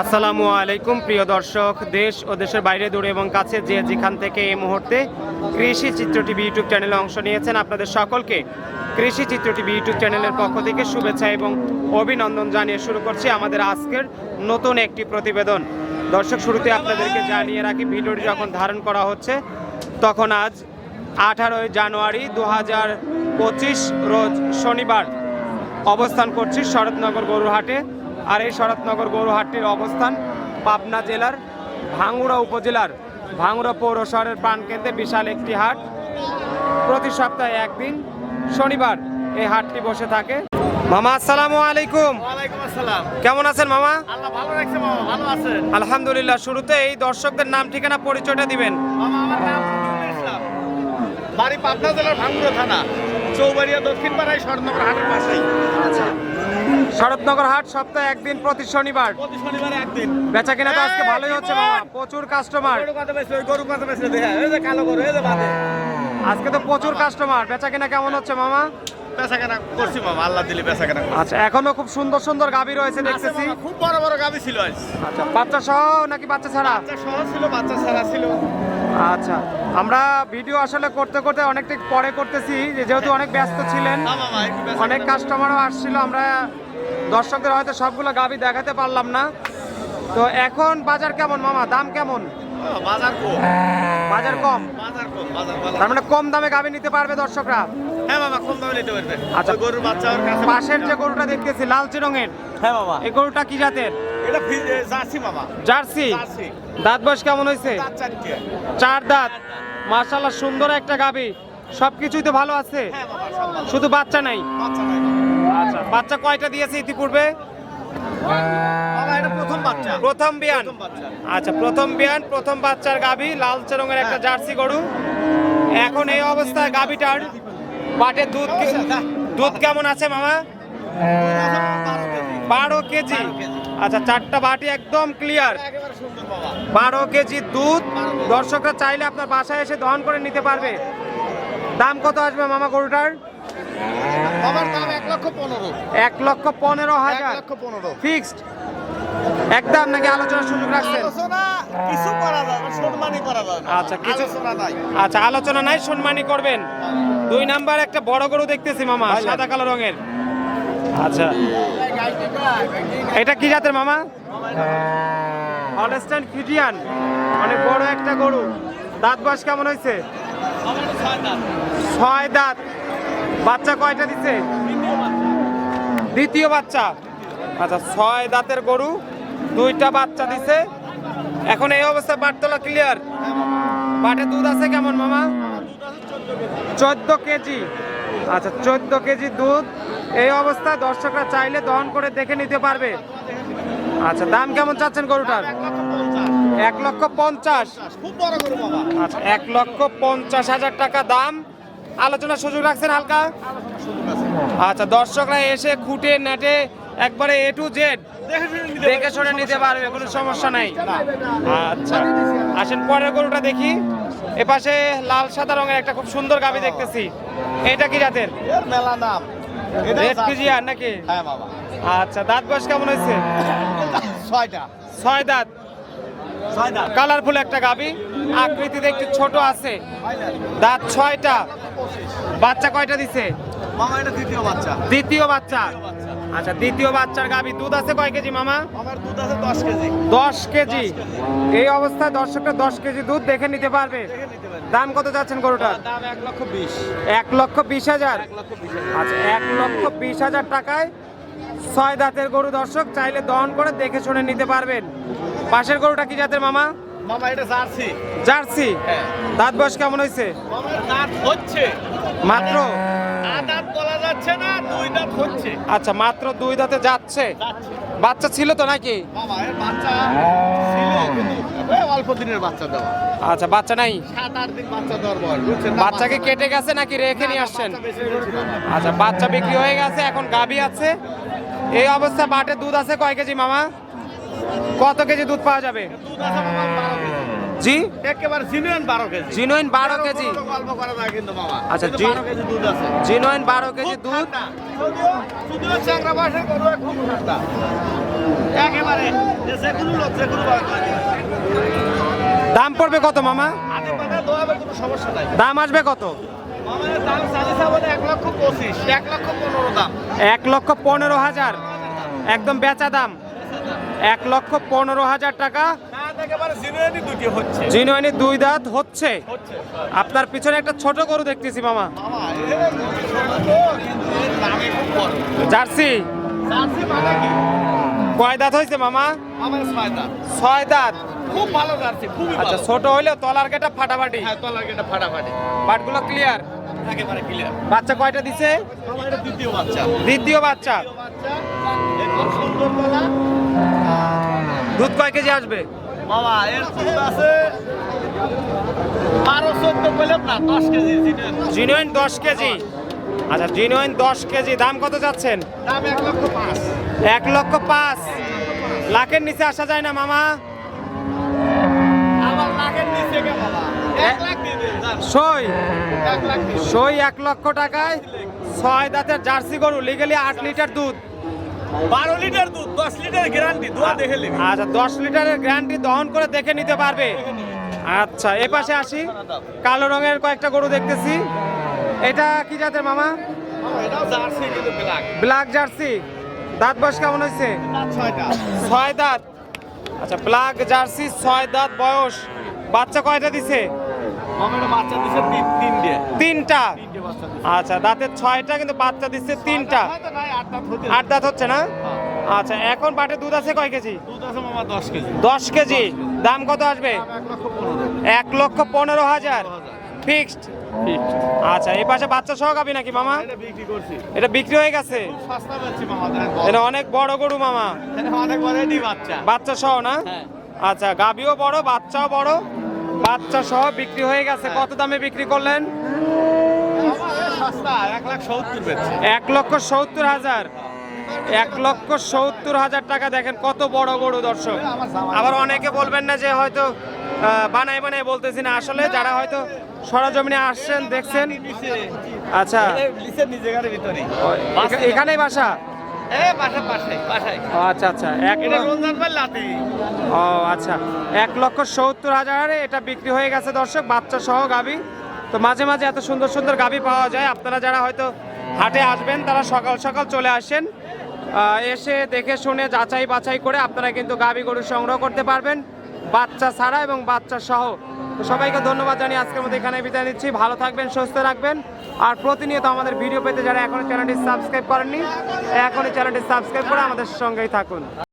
আসসালামু আলাইকুম, প্রিয় দর্শক। দেশ ও দেশের বাইরে দূরে এবং কাছে যে যেখান থেকে এই মুহূর্তে কৃষি চিত্র টিভি ইউটিউব চ্যানেলে অংশ নিয়েছেন আপনাদের সকলকে কৃষি চিত্র টিভি ইউটিউব চ্যানেলের পক্ষ থেকে শুভেচ্ছা এবং অভিনন্দন জানিয়ে শুরু করছি আমাদের আজকের নতুন একটি প্রতিবেদন। দর্শক, শুরুতে আপনাদেরকে জানিয়ে রাখি, ভিডিওটি যখন ধারণ করা হচ্ছে, তখন আজ আঠারোই জানুয়ারি দু হাজার পঁচিশ রোজ শনিবার অবস্থান করছি শরৎনগর গরুহাটে আর এই শরৎনগর গরুহাটটির অবস্থান পাবনা জেলার ভাঙ্গুড়া উপজেলার ভাঙ্গুড়া পৌর শহরের প্রাণকেন্দ্রে বিশাল একটি হাট। প্রতি সপ্তাহে একদিন শনিবার এই হাটটি বসে থাকে। মামা আসসালামু আলাইকুম। আসসালাম। কেমন আছেন মামা? আল্লাহ ভালো রাখছে মামা ভালো আছেন? আলহামদুলিল্লাহ শুরুতে এই দর্শকদের নাম ঠিকানা পরিচয়টা দিবেন। মামা আমার নাম ইসলাম। বাড়ি পাবনা জেলার ভাঙ্গুড়া থানা চৌবাড়িয়া দক্ষিণ পাড়ায় স্বর্ণনগর হাটের পাশেই। আচ্ছা। শরৎনগর হাট সপ্তাহে একদিন প্রতি শনিবার। প্রতি শনিবারে একদিন। বেচা কিনা তো আজকে ভালোই হচ্ছে মামা প্রচুর কাস্টমার গরু কত বেশি ওই গরু কত বেশি দেখা এই যে কালো গরু এই যে বাদে। আজকে তো প্রচুর কাস্টমার বেচা কিনা কেমন হচ্ছে মামা? বেচা কেনা করছি মামা আল্লাহ দিলে আচ্ছা এখনও খুব সুন্দর সুন্দর গাবি রয়েছে দেখতেছি। খুব বড় বড় গাবি ছিল আজ। আচ্ছা বাচ্চা সহ নাকি বাচ্চা ছাড়া? বাচ্চা সহ ছিল বাচ্চা ছাড়া ছিল। আচ্ছা আমরা ভিডিও আসলে করতে করতে অনেকটা পরে করতেছি যে যেহেতু অনেক ব্যস্ত ছিলেন বেচা অনেক কাস্টমারও আসছিল আমরা দর্শকদের হয়তো সবগুলো গাবি দেখাতে পারলাম না। তো এখন বাজার কেমন মামা? দাম কেমন? বাজার কম। বাজার কম? বাজার কম তার মানে কম দামে গাবি নিতে পারবে দর্শকরা? হ্যাঁ মামা কম দামে নিতে পারবে। আচ্ছা। গরুর বাচ্চা ওর কাছে পাশের যে গরুটা দেখতেছি লালচে রঙের। হ্যাঁ মামা। এই গরুটা কি জাতের? এটা জার্সি মামা। জার্সি? দাঁত বয়স কেমন হয়েছে? চার দাঁত। মার্শাল্লাহ সুন্দর একটা গাবি। সবকিছুই তো ভালো আছে। হ্যাঁ শুধু বাচ্চা নাই। বাচ্চা নাই। আচ্ছা বাচ্চা কয়টা দিয়েছে ইতিপূর্বে? প্রথম বাচ্চা। প্রথম বিয়ান। আচ্ছা প্রথম বিয়ান প্রথম বাচ্চার গাবি লালচে রঙের একটা জার্সি গরু। এখন এই অবস্থায় গাবিটার বাটে দুধ দুধ কেমন আছে মামা? বারো কেজি। আচ্ছা চারটা বাটি একদম ক্লিয়ার বারো কেজি দুধ। দর্শকরা চাইলে আপনার বাসায় এসে দহন করে নিতে পারবে। দাম কত আসবে মামা গরুটার? আমার দাম এক লক্ষ পনেরো। এক লক্ষ পনেরো হাজার। লক্ষ পনেরো। ফিক্সড। একদম নাকি আলোচনার সুযোগ রাখছেন? আলোচনা কিছু করা যাবে সম্মানই করা যাবে আচ্ছা, কিছু- আলোচনা নাই। আচ্ছা আলোচনা নাই সম্মানই করবেন। দুই নাম্বার একটা বড় গরু দেখতেছি মামা সাদা কালো রঙের। আচ্ছা। এটা কি জাতের মামা? হলস্টাইন অনেক বড় একটা গরু। দাঁত বয়স কেমন হয়েছে? ছয় ছয় দাঁত। বাচ্চা কয়টা দিছে? দ্বিতীয় বাচ্চা। আচ্ছা ছয় দাঁতের গরু, দুইটা বাচ্চা দিছে। এখন এই অবস্থায় বাটতলা ক্লিয়ার বাটে দুধ আছে কেমন, মামা? চোদ্দ কেজি। আচ্ছা চোদ্দ কেজি দুধ। এই অবস্থায় দর্শকরা চাইলে দহন করে দেখে নিতে পারবে। আচ্ছা দাম কেমন চাচ্ছেন গরুটার? এক লক্ষ পঞ্চাশ। আচ্ছা এক লক্ষ পঞ্চাশ হাজার টাকা দাম। আলোচনার সুযোগ রাখছেন হালকা? আচ্ছা দর্শকরা এসে খুঁটে নেটে একবারে এ টু জেড দেখে শুনে নিতে পারবে কোনো সমস্যা নাই। আচ্ছা আসেন পরের গরুটা দেখি। এপাশে লাল সাদা রঙের একটা খুব সুন্দর গাবি দেখতেছি। এটা কি জাতের? মেলা নাম। রেড ফিজিয়ান নাকি? হ্যাঁ বাবা। আচ্ছা দাঁত বয়স কেমন হয়েছে? ছয়টা। ছয় দাঁত। ছয় দাম কালারফুল একটা গাবি আকৃতিতে একটু ছোট আছে। দাঁত ছয়টা। বাচ্চা কয়টা দিছে? দ্বিতীয় বাচ্চা। দ্বিতীয় বাচ্চা। আচ্ছা দ্বিতীয় বাচ্চার গাবি দুধ আছে কয় কেজি মামা? আমার দুধ আছে দশ কেজি। দশ কেজি। এই অবস্থায় দর্শকরা দশ কেজি দুধ দেখে নিতে পারবে। দাম কত যাচ্ছেন গরুটার? দাম এক লক্ষ বিশ। এক লক্ষ বিশ হাজার। আচ্ছা এক লক্ষ বিশ হাজার টাকায় ছয় দাঁতের গরু দর্শক চাইলে দহন করে দেখে শুনে নিতে পারবেন। পাশের গরুটা কি জাতের মামা? মামা এটা জার্সি। জার্সি? হ্যাঁ। দাঁত বয়স কেমন হয়েছে? দাঁত হচ্ছে। মাত্র? আ দাঁত বলা যাচ্ছে না দুই দাঁত হচ্ছে। আচ্ছা মাত্র দুই দাঁতে যাচ্ছে? বাচ্চা ছিল তো নাকি? বাচ্চা অল্প দিনের বাচ্চা দেওয়া। আচ্ছা বাচ্চা নাই? বাচ্চাকে কেটে গেছে নাকি রেখে নিয়ে আসছেন। আচ্ছা বাচ্চা বিক্রি হয়ে গেছে এখন গাবি আছে। এই অবস্থা বাটে দুধ আছে কয় কেজি মামা? কত কেজি দুধ পাওয়া যাবে? দুধ আছে। জি? একেবারে জিনুইন বারো কেজি। জিনুইন বারো কেজি। কোনো গল্প করা যায় কিন্তু মামা আচ্ছা, কিন্তু জি- বারো কেজি দুধ আছে। জিনুইন বারো কেজি দুধ। ঠান্ডা। যদিও যদিও চ্যাংরা বয়সের গরু খুব ঠান্ডা। একেবারে যে কোনো লোক যে কোনো। দাম পড়বে কত মামা? দাম আসবে কত? এক লক্ষ পঁচিশ এক লক্ষ পনেরো হাজার। একদম বেচা দাম। এক লক্ষ পনেরো হাজার টাকা। জিনুয়ানি দুই দাঁত হচ্ছে। আপনার পিছনে একটা ছোট গরু দেখতেছি মামা। খুব জার্সি? মানে কয় দাঁত হয়েছে মামা? ছয় দাঁত। খুব ভালো জার্সি খুবই আচ্ছা ছোট হইলেও তলার গেটা ফাটাফাটি। হ্যাঁ তলার এটা ফাটাফাটি। বাটগুলো ক্লিয়ার একেবারে ক্লিয়ার বাচ্চা কয়টা দিছে? দ্বিতীয় বাচ্চা। দ্বিতীয় দুধ কয় কেজি আসবে? বাবা এর দুধ আছে বারো চোদ্দ বললাম না দশ কেজি জিনুইন দশ কেজি। আচ্ছা জিনুইন দশ কেজি দাম কত যাচ্ছেন? দাম এক লক্ষ পাঁচ। এক লক্ষ পাঁচ। লাখের নিচে আসা যায় না মামা। সই। সই এক লক্ষ টাকায়। ছয় দাঁতের জার্সি গরু লিগেলি আট লিটার দুধ। বারো লিটার দুধ দশ লিটার গ্যারান্টি দোয়া দেখে নিবি। আচ্ছা দশ লিটারের গ্যারান্টি দহন করে দেখে নিতে পারবে। আচ্ছা এ পাশে আসি। কালো রঙের কয়েকটা গরু দেখতেছি। এটা কি জাতের মামা? Black jersey. দাঁত বয়স কেমন হয়েছে? ছয় দাঁত। আচ্ছা ব্ল্যাক জার্সি ছয় দাঁত বয়স। বাচ্চা কয়টা দিছে? আমার একটা বাচ্চা দিছে তিন তিন তিনটা। আচ্ছা দাঁতের ছয়টা কিন্তু বাচ্চা দিচ্ছে তিনটা। আট দাঁত হচ্ছে না? হ্যাঁ। আচ্ছা এখন বাটে দুধ আছে কয় কেজি? দশ কেজি। দাম কত আসবে? এক লক্ষ পনেরো হাজার। ফিক্সড? আচ্ছা এই পাশে বাচ্চা সহ গাবি নাকি মামা? এটা বিক্রি হয়ে গেছে? খুব এটা অনেক বড় গরু মামা। অনেক বড় বাচ্চা। বাচ্চা সহ না? হ্যাঁ। আচ্ছা গাবিও বড় বাচ্চাও বড়। বাচ্চা সহ বিক্রি হয়ে গেছে। কত দামে বিক্রি করলেন? এক লক্ষ সত্তর হাজার। এক লক্ষ সত্তর হাজার টাকা দেখেন কত বড় গরু দর্শক। আবার অনেকে বলবেন না যে হয়তো বানাই বানাই বলতেছি না। আসলে যারা হয়তো সরজমিনে আসছেন দেখছেন। আচ্ছা। এখানেই বাসা? আচ্ছা আচ্ছা। আচ্ছা। এক লক্ষ সত্তর হাজারে এটা বিক্রি হয়ে গেছে দর্শক বাচ্চা সহ গাবি। তো মাঝে মাঝে এত সুন্দর সুন্দর গাবি পাওয়া যায়। আপনারা যারা হয়তো হাটে আসবেন, তারা সকাল সকাল চলে আসেন। এসে দেখে শুনে যাচাই বাছাই করে আপনারা কিন্তু গাবি গরু সংগ্রহ করতে পারবেন, বাচ্চা ছাড়া এবং বাচ্চা সহ। তো সবাইকে ধন্যবাদ জানিয়ে আজকের মধ্যে এখানে বিদায় নিচ্ছি। ভালো থাকবেন, সুস্থ রাখবেন আর প্রতিনিয়ত আমাদের ভিডিও পেতে যারা এখনও চ্যানেলটি সাবস্ক্রাইব করেননি, এখনই চ্যানেলটি সাবস্ক্রাইব করে আমাদের সঙ্গেই থাকুন।